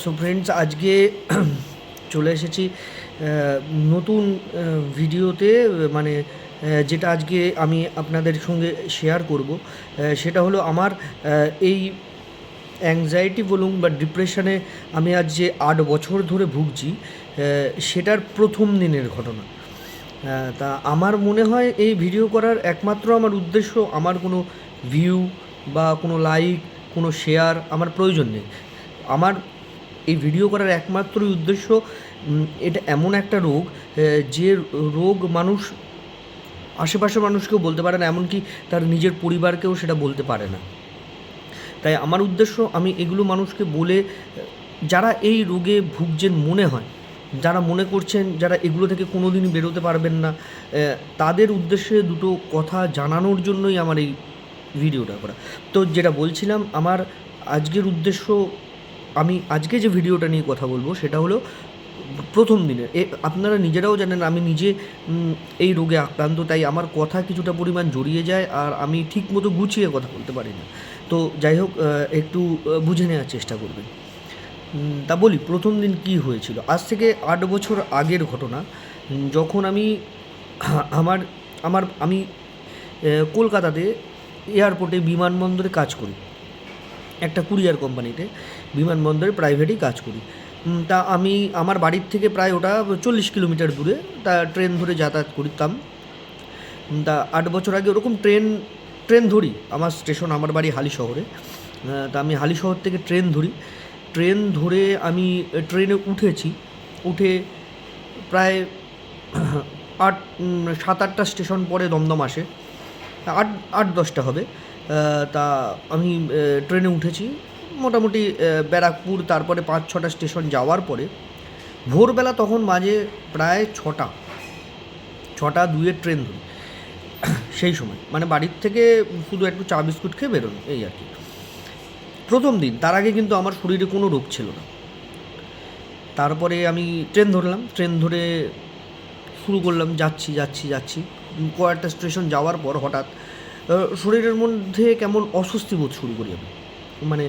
So friends আজকে চলে এসেছি নতুন ভিডিওতে মানে যেটা আজকে আমি আপনাদের সঙ্গে শেয়ার করব। সেটা হলো আমার এই অ্যাংজাইটি বলুন বা ডিপ্রেশনে আমি আজ যে আট বছর ধরে ভুগছি সেটার প্রথম দিনের ঘটনা। তা আমার মনে হয় এই ভিডিও করার একমাত্র আমার উদ্দেশ্য, আমার কোনো ভিউ বা কোনো লাইক কোনো শেয়ার আমার প্রয়োজন নেই। আমার এই ভিডিও করার একমাত্রই উদ্দেশ্য এটা এমন একটা রোগ যে রোগ মানুষ, আশেপাশের মানুষকেও বলতে পারে না, এমনকি তার নিজের পরিবারকেও সেটা বলতে পারে না। তাই আমার উদ্দেশ্য, আমি এগুলো মানুষকে বলে যারা এই রোগে ভুগছেন মনে হয়, যারা মনে করছেন, যারা এগুলো থেকে কোনো দিনই বেরোতে পারবেন না তাদের উদ্দেশ্যে দুটো কথা জানানোর জন্যই আমার এই ভিডিওটা করা। তো যেটা বলছিলাম, আমার আজকের উদ্দেশ্য আমি আজকে যে ভিডিওটা নিয়ে কথা বলব সেটা হলো প্রথম দিনে। এ, আপনারা নিজেরাও জানেন আমি নিজে এই রোগে আক্রান্ত, তাই আমার কথা কিছুটা পরিমাণ জড়িয়ে যায় আর আমি ঠিক মতো গুছিয়ে কথা বলতে পারি না। তো যাই হোক একটু বুঝে নেওয়ার চেষ্টা করবেন। তা বলি, প্রথম দিন কি হয়েছিল? আজ থেকে আট বছর আগের ঘটনা। যখন আমি আমার আমার, আমি কলকাতাতে এয়ারপোর্টে বিমানবন্দরে কাজ করি। একটা কুরিয়ার কোম্পানিতে বিমানবন্দরে প্রাইভেটই কাজ করি। তা আমি, আমার বাড়ির থেকে প্রায় ওটা চল্লিশ কিলোমিটার দূরে, তা ট্রেন ধরে যাতায়াত করতাম তা আট বছর আগে ওরকম ট্রেন ট্রেন ধরি, আমার স্টেশন, আমার বাড়ি হালি শহরে। তা আমি হালি শহর থেকে ট্রেন ধরি। ট্রেন ধরে আমি ট্রেনে উঠেছি, উঠে প্রায় আট সাত, আটটা স্টেশন পরে দমদম আসে। আট আট, দশটা হবে। তা আমি ট্রেনে উঠেছি। মোটামুটি ব্যারাকপুর, তারপরে পাঁচ, ছটা স্টেশন যাওয়ার পরে ভোরবেলা তখন মাঝে প্রায় ছটা। ছটা, দুইয়ের ট্রেন ধরি। সেই সময় মানে বাড়ির থেকে শুধু একটু চা বিস্কুট খেয়ে বেরোনো, এই আর কি। প্রথম দিন, তার আগে কিন্তু আমার শরীরে কোনো রোগ ছিল না। তারপরে আমি ট্রেন ধরলাম। ট্রেন ধরে শুরু করলাম, যাচ্ছি যাচ্ছি যাচ্ছি। কয়েকটা স্টেশন যাওয়ার পর হঠাৎ শরীরের মধ্যে কেমন অস্বস্তি বোধ শুরু করি আমি। মানে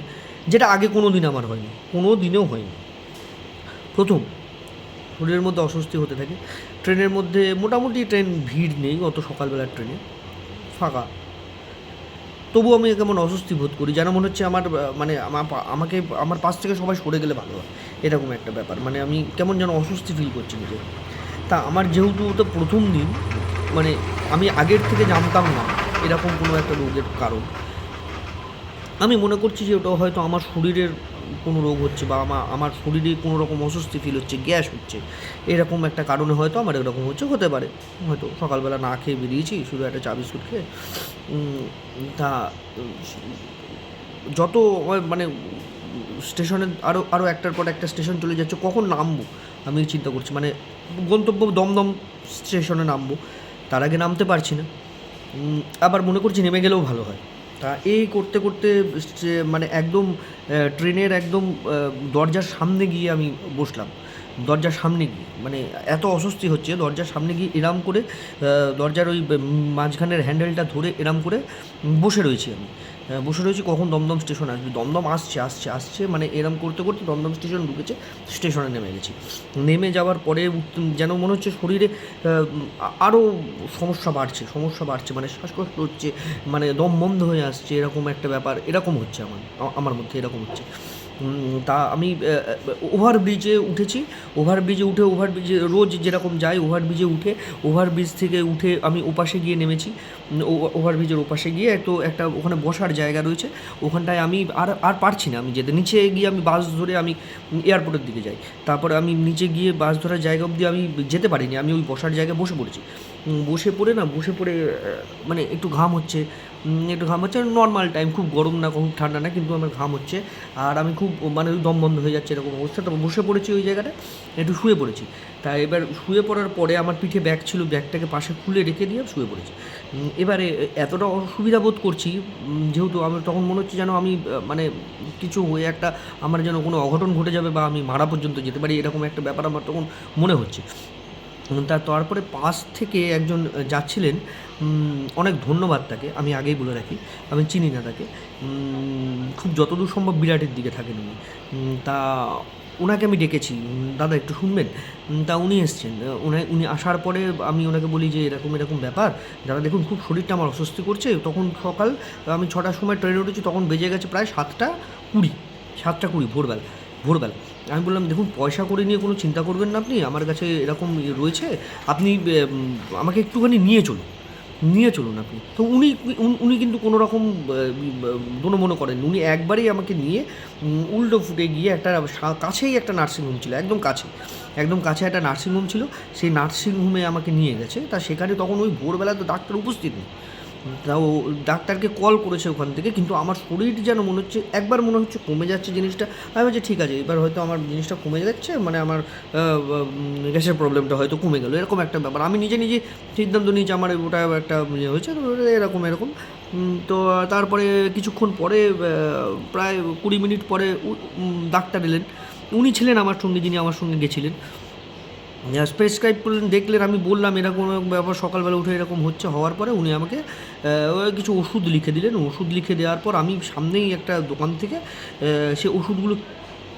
যেটা আগে কোনো দিন আমার হয়নি কোনো দিনেও হয়নি। প্রথম, শরীরের মধ্যে অস্বস্তি হতে থাকে। ট্রেনের মধ্যে মোটামুটি ট্রেন ভিড় নেই অত সকালবেলার ট্রেনে, ফাঁকা। তবু আমি কেমন অস্বস্তি বোধ করি, যেন মনে হচ্ছে আমার মানে আমাকে, আমার পাশ থেকে সবাই সরে গেলে ভালো হয়। এরকম একটা ব্যাপার মানে আমি কেমন যেন অস্বস্তি ফিল করছি নিজে তা আমার যেহেতু ওটা প্রথম দিন মানে আমি আগের থেকে জানতাম না এরকম কোনো একটা রোগের কারণ। আমি মনে করছি যে ওটা হয়তো আমার শরীরের কোনো রোগ হচ্ছে বা আমার আমার শরীরে কোনো রকম অস্বস্তি ফিল হচ্ছে, গ্যাস হচ্ছে। এরকম একটা কারণে হয়তো আমার এরকম হচ্ছে, হতে পারে। হয়তো সকালবেলা না খেয়ে বেরিয়েছি, শুধু একটা চা বিস্কুট খেয়ে। তা, যত মানে স্টেশনে আরও আরও একটার পর একটা স্টেশন চলে যাচ্ছে, কখন নামবো? আমি চিন্তা করছি। মানে গন্তব্য দমদম স্টেশনে নামবো। তার আগে নামতে পারছি না। আবার মনে করছি নেমে গেলেও ভালো হয়। তা এই করতে করতে মানে একদম ট্রেনের একদম দরজার সামনে গিয়ে আমি বসলাম। দরজার সামনে গিয়ে মানে এত অস্বস্তি হচ্ছে, দরজার সামনে গিয়ে এরাম করে দরজার ওই মাঝখানের হ্যান্ডেলটা ধরে এরাম করে বসে রয়েছি আমি। বসে রয়েছি, কখন দমদম স্টেশন আসবে? দমদম আসছে আসছে আসছে মানে এরম করতে করতে দমদম স্টেশন ঢুকেছে, স্টেশনে নেমে গেছি। নেমে যাওয়ার পরে যেন মনে হচ্ছে শরীরে আরও সমস্যা বাড়ছে সমস্যা বাড়ছে মানে শ্বাসকষ্ট হচ্ছে মানে দম বন্ধ হয়ে আসছে, এরকম একটা ব্যাপার, এরকম হচ্ছে আমার আমার মধ্যে এরকম হচ্ছে। তা আমি ওভার ব্রিজে উঠেছি। ওভার ব্রিজে উঠে ওভার ব্রিজে রোজ যেরকম যাই ওভার ব্রিজে উঠে ওভার ব্রিজ থেকে উঠে আমি ওপাশে গিয়ে নেমেছি। ওভার ব্রিজের ওপাশে গিয়ে তো একটা ওখানে বসার জায়গা রয়েছে। ওখানটায় আমি আর আর পারছি না আমি যেতে। নিচে গিয়ে আমি বাস ধরে আমি এয়ারপোর্টের দিকে যাই। তারপরে আমি নিচে গিয়ে বাস ধরার জায়গা অবধি আমি যেতে পারিনি। আমি ওই বসার জায়গায় বসে পড়েছি। বসে পড়ে না, বসে পড়ে মানে একটু ঘাম হচ্ছে। একটু ঘাম হচ্ছে। নর্মাল টাইম খুব গরম না, খুব ঠান্ডা না, কিন্তু আমার ঘাম হচ্ছে। আর আমি খুব মানে দম বন্ধ হয়ে যাচ্ছে এরকম অবস্থা। তো বসে পড়েছি ওই জায়গাটা একটু শুয়ে পড়েছি। তা এবার শুয়ে পড়ার পরে আমার পিঠে ব্যাগ ছিল, ব্যাগটাকে পাশে খুলে রেখে দিয়ে শুয়ে পড়েছি। এবারে এতটা অসুবিধা বোধ করছি যেহেতু আমার তখন মনে হচ্ছে যেন আমি মানে কিছু হয়ে একটা আমার যেন কোনো অঘটন ঘটে যাবে বা আমি মারা পর্যন্ত যেতে পারি, এরকম একটা ব্যাপার আমার তখন মনে হচ্ছে। তা তারপরে পাশ থেকে একজন যাচ্ছিলেন। অনেক ধন্যবাদ তাকে, আমি আগেই বলে রাখি, আমি চিনি না তাকে। খুব যতদূর সম্ভব বিরাটের দিকে থাকেন উনি। তা ওনাকে আমি ডেকেছি। দাদা, একটু শুনবেন? তা উনি এসছেন। উনি উনি আসার পরে আমি ওনাকে বলি যে, এরকম এরকম ব্যাপার। দাদা, দেখুন, খুব শরীরটা আমার অস্বস্তি করছে। তখন সকাল, আমি ছটার সময় ট্রেনে উঠেছি, তখন বেজে গেছে প্রায় সাতটা কুড়ি। সাতটা কুড়ি, ভোরবেলা। ভোরবেলা। আমি বললাম, দেখুন, পয়সা করে নিয়ে কোনো চিন্তা করবেন না আপনি। আমার কাছে এরকম রয়েছে। আপনি আমাকে একটুখানি নিয়ে চলুন। নিয়ে চলুন আপনি। তো উনি, উনি- কিন্তু কোনো রকম মনে করেন উনি একবারই আমাকে নিয়ে উল্টো ফুটে গিয়ে একটা কাছেই একটা নার্সিংহোম ছিল, একদম কাছে। একদম কাছে একটা নার্সিংহোম ছিল। সেই নার্সিংহোমে আমাকে নিয়ে গেছে। তা সেখানে তখন ওই ভোরবেলা তো ডাক্তার উপস্থিত নেই। তা ও ডাক্তারকে কল করেছে ওখান থেকে, কিন্তু আমার শরীর যেন মনে হচ্ছে, একবার মনে হচ্ছে কমে যাচ্ছে জিনিসটা। আমি বলছি ঠিক আছে, এবার হয়তো আমার জিনিসটা কমে যাচ্ছে মানে আমার গ্যাসের প্রবলেমটা হয়তো কমে গেল। এরকম একটা ব্যাপার। আমি নিজে নিজে সিদ্ধান্ত নিয়েছি, আমার ওটা একটা ইয়ে হয়েছে এরকম এরকম। তো তারপরে কিছুক্ষণ পরে প্রায় কুড়ি মিনিট পরে ডাক্তার এলেন। উনি ছিলেন আমার সঙ্গে, যিনি আমার সঙ্গে গেছিলেন। প্রেসক্রাইব করলেন, দেখলেন, আমি বললাম, এরকম ব্যাপার, সকালবেলা উঠে এরকম হচ্ছে, হওয়ার পরে উনি আমাকে কিছু ওষুধ লিখে দিলেন। ওষুধ লিখে দেওয়ার পর আমি সামনেই একটা দোকান থেকে সে ওষুধগুলো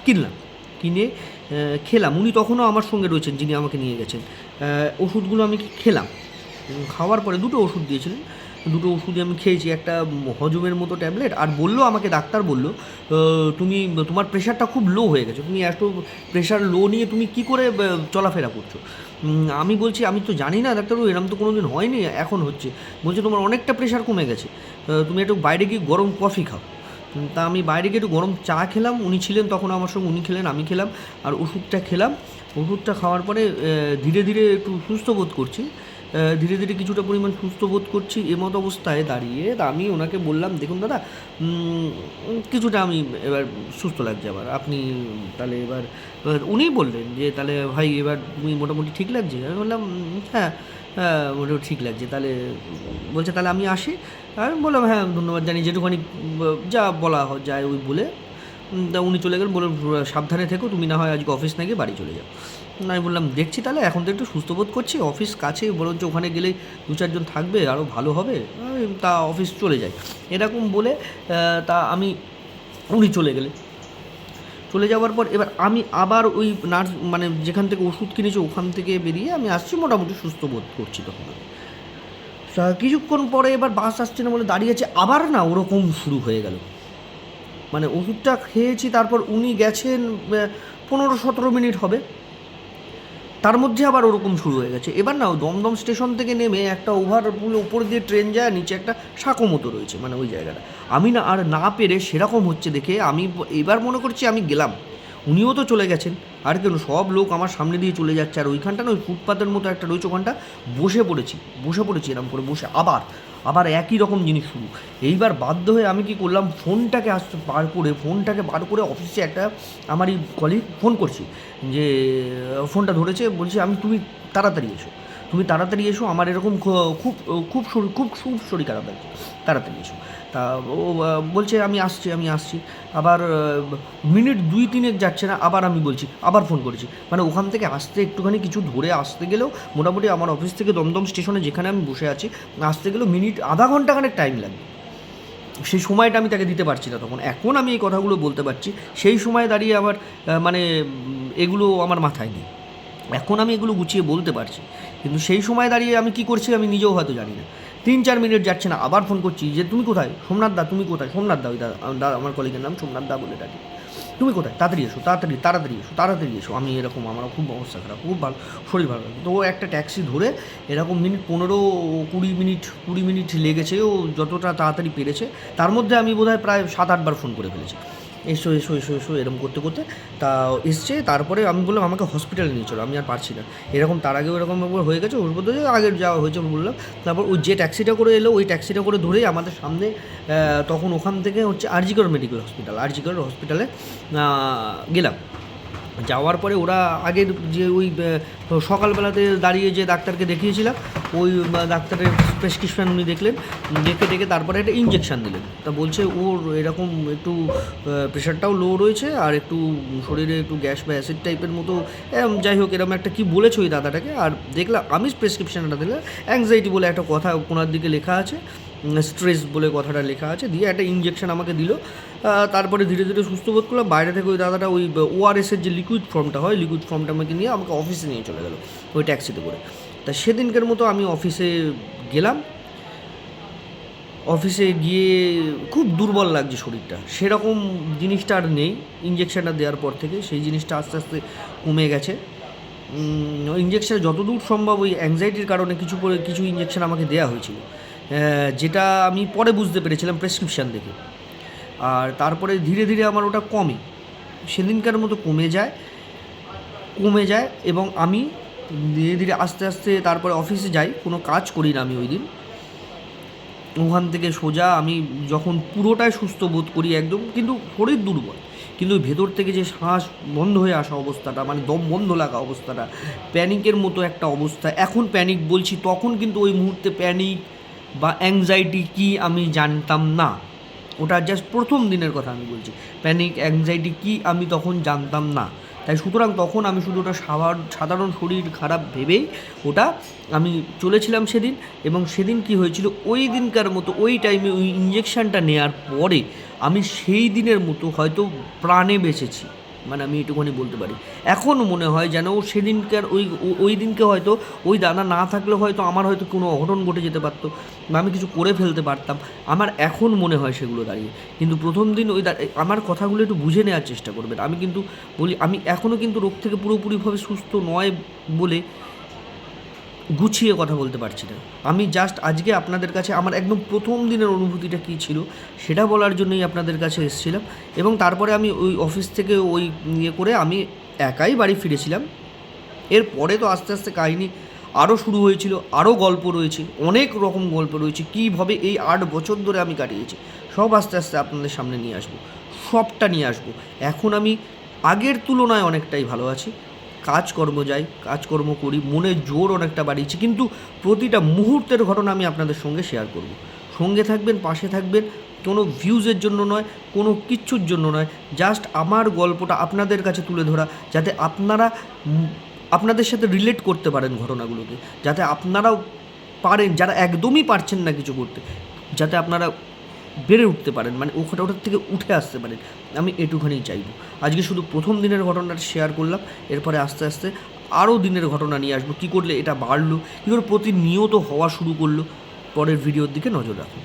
কিনলাম, কিনে খেলাম। উনি তখনও আমার সঙ্গে রয়েছেন, যিনি আমাকে নিয়ে গেছেন। ওষুধগুলো আমি খেলাম। খাওয়ার পরে দুটো ওষুধ দিয়েছিলেন। দুটো ওষুধ আমি খেয়েছি, একটা হজমের মতো ট্যাবলেট আর বলল আমাকে, ডাক্তার বলল তুমি, তোমার প্রেশারটা খুব লো হয়ে গেছে, তুমি এত প্রেশার লো নিয়ে তুমি কি করে চলাফেরা করছ? আমি বলছি, আমি তো জানি না ডাক্তারবাবু, এরম তো কোনো দিন হয়নি, এখন হচ্ছে। বলছে, তোমার অনেকটা প্রেশার কমে গেছে তুমি একটু বাইরে গিয়ে গরম কফি খাও। তা আমি বাইরে গিয়ে একটু গরম চা খেলাম, উনি ছিলেন তখন আমার সঙ্গে, উনি খেলেন, আমি খেলাম, আর ওষুধটা খেলাম, ওষুধটা খাওয়ার পরে ধীরে ধীরে একটু সুস্থ বোধ করছি। ধীরে ধীরে কিছুটা পরিমাণ সুস্থ বোধ করছি এমত অবস্থায় দাঁড়িয়ে তা আমি ওনাকে বললাম, দেখুন দাদা কিছুটা আমি এবার সুস্থ লাগছে আবার আপনি তাহলে এবার উনিই বললেন যে, তাহলে ভাই, এবার তুমি মোটামুটি ঠিক লাগছে? আমি বললাম হ্যাঁ হ্যাঁ মোটামুটি ঠিক লাগছে। তাহলে বলছে, তাহলে আমি আসি। আমি বললাম হ্যাঁ ধন্যবাদ জানি যেটুখানি যা বলা যায় ওই বলে। তা উনি চলে গেলেন, বললেন, সাবধানে থেকো, তুমি না হয় আজকে অফিস না গিয়ে বাড়ি চলে যাও। আমি বললাম, দেখছি তাহলে, এখন তো একটু সুস্থ বোধ করছি অফিস কাছে, বরঞ্চ ওখানে গেলে দু চারজন থাকবে আরও ভালো হবে। তা অফিস চলে যায় এরকম বলে তা আমি, উনি চলে গেলেন। চলে যাওয়ার পর এবার আমি আবার ওই নার্স মানে যেখান থেকে ওষুধ কিনেছি, ওখান থেকে বেরিয়ে আমি আসছি, মোটামুটি সুস্থ বোধ করছি তখন। কিছুক্ষণ পরে এবার বাস আসছে না বলে দাঁড়িয়েছে আবার না ওরকম শুরু হয়ে গেল। মানে ওষুধটা খেয়েছি, তারপর উনি গেছেন পনেরো সতেরো মিনিট হবে। তার মধ্যে আবার ওরকম শুরু হয়ে গেছে। এবার না দমদম স্টেশন থেকে নেমে একটা ওভারপুল উপর দিয়ে ট্রেন যায়, নিচে একটা সাঁকো মতো রয়েছে মানে ওই জায়গাটা। আমি না, আর না পেরে সেরকম হচ্ছে দেখে আমি এবার মনে করছি আমি গেলাম। উনিও তো চলে গেছেন। আর কেন সব লোক আমার সামনে দিয়ে চলে যাচ্ছে, আর ওইখানটা না, ওই ফুটপাতের মতো একটা রয়েছে, ওখানটা বসে পড়েছি বসে পড়েছি এরকম করে, বসে আবার। আবার একই রকম জিনিস শুরু। এইবার বাধ্য হয়ে আমি কি করলাম, ফোনটাকে আসতে বার করে, ফোনটাকে বার করে অফিসে একটা আমারই কলিগ ফোন করছি যে, ফোনটা ধরেছে, বলছি আমি তুমি তাড়াতাড়ি এসো। তুমি তাড়াতাড়ি এসো আমার এরকম খুব খুব শরীর খুব খুব শরীর খারাপ লাগছে তাড়াতাড়ি এসো। তা ও বলছে আমি আসছি আমি আসছি। আবার মিনিট দুই তিনেক যাচ্ছে না আবার আমি বলছি আবার ফোন করেছি। মানে ওখান থেকে আসতে একটুখানি কিছু ধরে আসতে গেলেও মোটামুটি আমার অফিস থেকে দমদম স্টেশনে যেখানে আমি বসে আছি আসতে গেলেও মিনিট আধা ঘণ্টা খানেক টাইম লাগবে। সেই সময়টা আমি তাকে দিতে পারছি না তখন। এখন আমি এই কথাগুলো বলতে পারছি সেই সময় দাঁড়িয়ে আহ, মানে এগুলো আমার মাথায় নেই। এখন আমি এগুলো গুছিয়ে বলতে পারছি। কিন্তু সেই সময় দাঁড়িয়ে আমি কি করছি আমি নিজেও হয়তো জানি না। তিন, চার মিনিট যাচ্ছে না, আবার ফোন করছি যে, তুমি কোথায়? সোমনাথ দা, তুমি কোথায়? সোমনাথ দা, ওই দাদা আমার কলিগের নাম সোমনাথ দা বলে ডাকি। তুমি কোথায়? তাড়াতাড়ি এসো, তাড়াতাড়ি তাড়াতাড়ি এসো তাড়াতাড়ি এসো। আমি এরকম, আমার খুব অবস্থা খারাপ, খুব ভালো, শরীর ভালো লাগে তো ও একটা ট্যাক্সি ধরে এরকম মিনিট পনেরো, কুড়ি মিনিট কুড়ি মিনিট লেগেছে, ও যতটা তাড়াতাড়ি পেরেছে, তার মধ্যে আমি বোধহয় প্রায় সাত, আটবার ফোন করে ফেলেছি। এসো এসো এসো এসো এরকম করতে করতে তা এসছে, তারপরে আমি বললাম, আমাকে হসপিটালে নিয়ে চলো, আমি আর পারছি না। এরকম, তার আগেও এরকম হয়ে গেছে, ওর মধ্যে আগের যাওয়া হয়েছে বললাম। তারপর ওই যে ট্যাক্সিটা করে এলো, ওই ট্যাক্সিটা করে ধরেই আমাদের সামনে তখন ওখান থেকে হচ্ছে আরজিকর মেডিকেল হসপিটাল আরজিকর হসপিটালে গেলাম। যাওয়ার পরে ওরা আগের যে ওই সকালবেলাতে দাঁড়িয়ে যে ডাক্তারকে দেখিয়েছিলাম, ওই ডাক্তারের প্রেসক্রিপশন উনি দেখলেন, দেখে দেখে তারপরে একটা ইঞ্জেকশন দিলেন। তা বলছে ওর এরকম একটু প্রেশারটাও লো রয়েছে আর একটু শরীরে একটু গ্যাস বা অ্যাসিড টাইপের মতো যাই হোক এরকম একটা কি বলেছে ওই দাদাটাকে, আর দেখলাম আমি প্রেসক্রিপশনটা দিলাম অ্যাংজাইটি বলে একটা কথা কোনার দিকে লেখা আছে। স্ট্রেস বলে কথাটা লেখা আছে, দিয়ে একটা ইঞ্জেকশন আমাকে দিল। তারপরে ধীরে ধীরে সুস্থ বোধ করলাম। বাইরে থেকে ওই দাদাটা ওই ওআরএসের যে লিকুইড ফর্মটা হয় লিকুইড ফর্মটা আমাকে নিয়ে আমাকে অফিসে নিয়ে চলে গেল, ওই ট্যাক্সিতে করে। তা সেদিনকার মতো আমি অফিসে গেলাম। অফিসে গিয়ে খুব দুর্বল লাগছে শরীরটা। সেরকম জিনিসটা আর নেই। ইঞ্জেকশনটা দেওয়ার পর থেকে সেই জিনিসটা আস্তে আস্তে কমে গেছে। ইঞ্জেকশন যতদূর সম্ভব ওই অ্যাংজাইটির কারণে কিছু করে, কিছু ইঞ্জেকশন আমাকে দেওয়া হয়েছিল। যেটা আমি পরে বুঝতে পেরেছিলাম প্রেসক্রিপশান দেখে। আর তারপরে ধীরে ধীরে আমার ওটা কমে। সেদিনকার মতো কমে যায় কমে যায় এবং আমি ধীরে ধীরে আস্তে আস্তে তারপরে অফিসে যাই, কোনো কাজ করি না আমি ওই দিন। ওখান থেকে সোজা আমি যখন পুরোটাই সুস্থ বোধ করি একদম, কিন্তু শরীর দুর্বল। কিন্তু ভেতর থেকে যে শ্বাস বন্ধ হয়ে আসা অবস্থাটা মানে দম বন্ধ লাগা অবস্থাটা প্যানিকের মতো একটা অবস্থা। এখন প্যানিক বলছি, তখন কিন্তু ওই মুহূর্তে প্যানিক বা অ্যাংজাইটি কি আমি জানতাম না? ওটা জাস্ট প্রথম দিনের কথা আমি বলছি। প্যানিক অ্যাংজাইটি কি আমি তখন জানতাম না। তাই সুতরাং তখন আমি শুধু ওটা সাধারণ শরীর খারাপ ভেবেই ওটা আমি চলেছিলাম সেদিন এবং সেদিন কি হয়েছিল? ওই দিনকার মতো, ওই টাইমে ওই ইঞ্জেকশানটা নেওয়ার পরে আমি সেই দিনের মতো হয়তো প্রাণে বেঁচেছি। মানে আমি এটুকুনি বলতে পারি। এখন মনে হয় যেন সেদিনকার ওই ওই দিনকে হয়তো ওই দানা না থাকলে হয়তো আমার হয়তো কোনো অঘটন ঘটে যেতে পারতো বা আমি কিছু করে ফেলতে পারতাম। আমার এখন মনে হয় সেগুলো দাঁড়িয়ে। কিন্তু প্রথম দিন ওই আমার কথাগুলো একটু বুঝে নেওয়ার চেষ্টা করবেন। আমি কিন্তু বলি, আমি এখনও কিন্তু রোগ থেকে পুরোপুরিভাবে সুস্থ নয় বলে গুছিয়ে কথা বলতে পারছি না। আমি জাস্ট আজকে আপনাদের কাছে আমার একদম প্রথম দিনের অনুভূতিটা কী ছিল সেটা বলার জন্যই আপনাদের কাছে এসেছিলাম এবং তারপরে আমি ওই অফিস থেকে ওই ইয়ে করে আমি একাই বাড়ি ফিরেছিলাম। এরপরে তো আস্তে আস্তে কাহিনী আরও শুরু হয়েছিল আরও গল্প রয়েছে, অনেক রকম গল্প রয়েছে, কীভাবে এই আট বছর ধরে আমি কাটিয়েছি, সব আস্তে আস্তে আপনাদের সামনে নিয়ে আসব, সবটা নিয়ে আসব। এখন আমি আগের তুলনায় অনেকটাই ভালো আছি। কাজকর্ম যাই, কাজকর্ম করি মনে জোর অনেকটা বাড়িয়েছি, কিন্তু প্রতিটা মুহূর্তের ঘটনা আমি আপনাদের সঙ্গে শেয়ার করব। সঙ্গে থাকবেন, পাশে থাকবেন, কোনো ভিউজের জন্য নয়, কোনো কিচ্ছুর জন্য নয় জাস্ট আমার গল্পটা আপনাদের কাছে তুলে ধরা, যাতে আপনারা আপনাদের সাথে রিলেট করতে পারেন ঘটনাগুলোকে, যাতে আপনারাও পারেন, যারা একদমই পারছেন না কিছু করতে, যাতে আপনারা বেড়ে উঠতে পারেন মানে ওখানে ওটার থেকে উঠে আসতে পারেন, আমি এটুখানি চাইব। আজকে শুধু প্রথম দিনের ঘটনাটা শেয়ার করলাম, এরপরে আস্তে আস্তে আরও দিনের ঘটনা নিয়ে আসব, কী করলে এটা বাড়লো, কী করে প্রতিনিয়ত হওয়া শুরু করল, পরের ভিডিওর দিকে নজর রাখুন।